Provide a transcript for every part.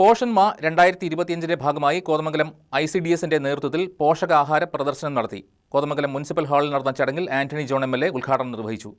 പോഷന്മ രണ്ടായിരത്തി ഇരുപത്തിയഞ്ചിന്റെ ഭാഗമായി Kothamangalam I C D എസിന്റെ നേതൃത്വത്തിൽ പോഷകാഹാര പ്രദർശനം നടത്തി. കോതമംഗലം മുനിസിപ്പൽ ഹാളിൽ നടന്ന ചടങ്ങിൽ Antony John M L A ഉദ്ഘാടനം നിർവഹിച്ചു.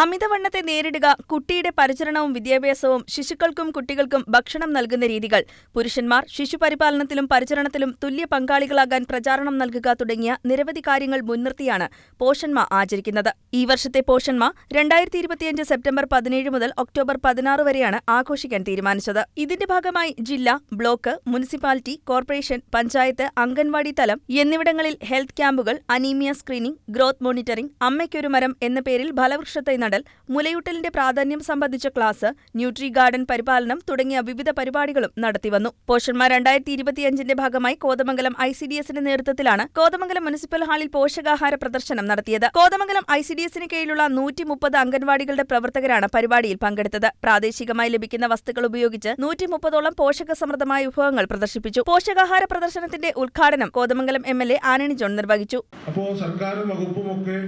അമിതവണ്ണത്തെ നേരിടുക കുട്ടിയുടെ പരിചരണവും വിദ്യാഭ്യാസവും ശിശുക്കൾക്കും കുട്ടികൾക്കും ഭക്ഷണം നൽകുന്ന രീതികൾ. പുരുഷന്മാർ ശിശുപരിപാലനത്തിലും പരിചരണത്തിലും തുല്യ പങ്കാളികളാകാൻ പ്രചാരണം നൽകുക തുടങ്ങിയ നിരവധി കാര്യങ്ങൾ മുൻനിർത്തിയാണ് പോഷന്മ ആചരിക്കുന്നത്. ഈ വർഷത്തെ പോഷന്മ രണ്ടായിരത്തി ഇരുപത്തിയഞ്ച് സെപ്റ്റംബർ പതിനേഴ് മുതൽ ഒക്ടോബർ പതിനാറ് വരെയാണ് ആഘോഷിക്കാൻ തീരുമാനിച്ചത്. ഇതിന്റെ ഭാഗമായി ജില്ല block municipality corporation panchayat anganwadi തലം എന്നിവിടങ്ങളിൽ ഹെൽത്ത് ക്യാമ്പുകൾ അനീമിയ സ്ക്രീനിംഗ് ഗ്രോത്ത് മോണിറ്ററിംഗ് അമ്മയ്ക്കൊരു മരം എന്ന പേരിൽ ഫലവൃക്ഷത്തൈ നടൽ മുലയൂട്ടലിന്റെ പ്രാധാന്യം സംബന്ധിച്ച ക്ലാസ് ന്യൂട്രി ഗാർഡൻ പരിപാലനം തുടങ്ങിയ വിവിധ പരിപാടികളും നടത്തിവന്നു. പോഷന്മാർ രണ്ടായിരത്തി ഇരുപത്തിയഞ്ചിന്റെ ഭാഗമായി കോതമംഗലം ഐ സി ഡി എസിന്റെ നേതൃത്വത്തിലാണ് കോതമംഗലം മുനിസിപ്പൽ ഹാളിൽ പോഷകാഹാര പ്രദർശനം നടത്തിയത്. കോതമംഗലം ഐ സി ഡി എസിന് കീഴിലുള്ള നൂറ്റി മുപ്പത് അംഗൻവാടികളുടെ പ്രവർത്തകരാണ് പരിപാടിയിൽ പങ്കെടുത്തത്. പ്രാദേശികമായി ലഭിക്കുന്ന വസ്തുക്കൾ ഉപയോഗിച്ച് നൂറ്റി മുപ്പതോളം പോഷകസമൃദ്ധമായ വിഭവങ്ങൾ പ്രദർശിപ്പിച്ചു. പോഷകാഹാര പ്രദർശനത്തിന്റെ ഉദ്ഘാടനം കോതമംഗലം എം എൽ എ ആനണി ജോൺ നിർവഹിച്ചു. അപ്പോൾ സർക്കാരും വകുപ്പുമൊക്കെ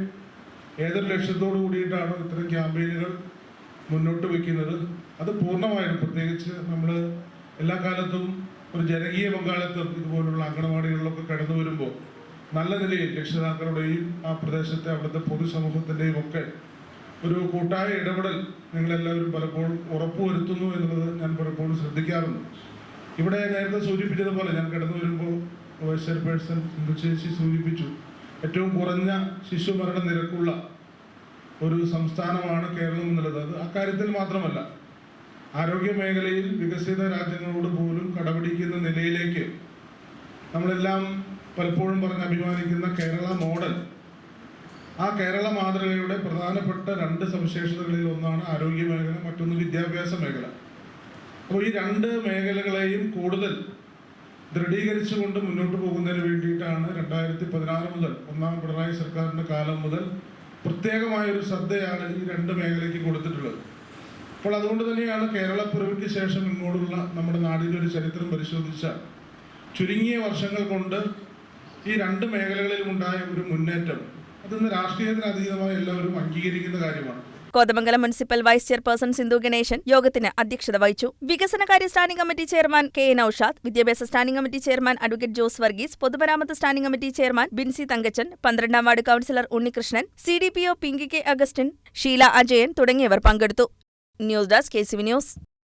ഏതൊരു ലക്ഷ്യത്തോടു കൂടിയിട്ടാണ് ഇത്തരം ക്യാമ്പയിനുകൾ മുന്നോട്ട് വയ്ക്കുന്നത് അത് പൂർണമായും പ്രത്യേകിച്ച് നമ്മൾ എല്ലാ കാലത്തും ഒരു ജനകീയ പങ്കാളിത്തം ഇതുപോലുള്ള അംഗനവാടികളിലൊക്കെ കടന്നു വരുമ്പോൾ നല്ല നിലയിൽ രക്ഷിതാക്കളുടെയും ആ പ്രദേശത്തെ അവിടുത്തെ പൊതുസമൂഹത്തിന്റെയും ഒക്കെ ഒരു കൂട്ടായ ഇടപെടൽ നിങ്ങളെല്ലാവരും പലപ്പോഴും ഉറപ്പുവരുത്തുന്നു എന്നുള്ളത് ഞാൻ പലപ്പോഴും ശ്രദ്ധിക്കാറുണ്ട്. ഇവിടെ നേരത്തെ സൂചിപ്പിച്ചതുപോലെ ഞാൻ കടന്നു വരുമ്പോൾ വൈസ് ചെയർപേഴ്സൺ ചേച്ചി സൂചിപ്പിച്ചു. ഏറ്റവും കുറഞ്ഞ ശിശുമരണ നിരക്കുള്ള ഒരു സംസ്ഥാനമാണ് കേരളം എന്നുള്ളത്. അത് അക്കാര്യത്തിൽ മാത്രമല്ല ആരോഗ്യ മേഖലയിൽ വികസിത രാജ്യങ്ങളോട് പോലും കടപിടിക്കുന്ന നിലയിലേക്ക് നമ്മളെല്ലാം പലപ്പോഴും പറഞ്ഞ് അഭിമാനിക്കുന്ന കേരള മോഡൽ. ആ കേരള മാതൃകയുടെ പ്രധാനപ്പെട്ട രണ്ട് സവിശേഷതകളിൽ ഒന്നാണ് ആരോഗ്യ മേഖല മറ്റൊന്ന് വിദ്യാഭ്യാസ മേഖല. അപ്പോൾ ഈ രണ്ട് മേഖലകളെയും കൂടുതൽ ദൃഢീകരിച്ചുകൊണ്ട് മുന്നോട്ട് പോകുന്നതിന് വേണ്ടിയിട്ടാണ് രണ്ടായിരത്തി പതിനാറ് മുതൽ ഒന്നാം പിണറായി സർക്കാരിന്റെ കാലം മുതൽ പ്രത്യേകമായ ഒരു ശ്രദ്ധയാണ് ഈ രണ്ട് മേഖലയ്ക്ക് കൊടുത്തിട്ടുള്ളത്. അപ്പോൾ അതുകൊണ്ട് തന്നെയാണ് കേരളപ്പിറവിക്ക് ശേഷം ഇങ്ങോട്ടുള്ള നമ്മുടെ നാടിന്റെ ഒരു ചരിത്രം പരിശോധിച്ചാൽ ചുരുങ്ങിയ വർഷങ്ങൾ കൊണ്ട് ഈ രണ്ട് മേഖലകളിലും ഉണ്ടായ ഒരു മുന്നേറ്റം. അതിന്ന് രാഷ്ട്രീയത്തിന് അതീതമായി എല്ലാവരും അംഗീകരിക്കുന്ന കാര്യമാണ്. Kothamangalam municipal vice chairperson Sindhu Ganesan യോഗത്തിന് അധ്യക്ഷത വഹിച്ചു. വികസനകാര്യ standing committee chairman K N Aushad വിദ്യാഭ്യാസ standing committee chairman advocate Jose Varghese പൊതുമരാമത്ത് standing committee chairman Binsy Thankachan പന്ത്രണ്ടാം ward councillor Unnikrishnan C D P O Pinky K Augustine Sheela Ajayan തുടങ്ങിയവർ പങ്കെടുത്തു. News desk K C V news.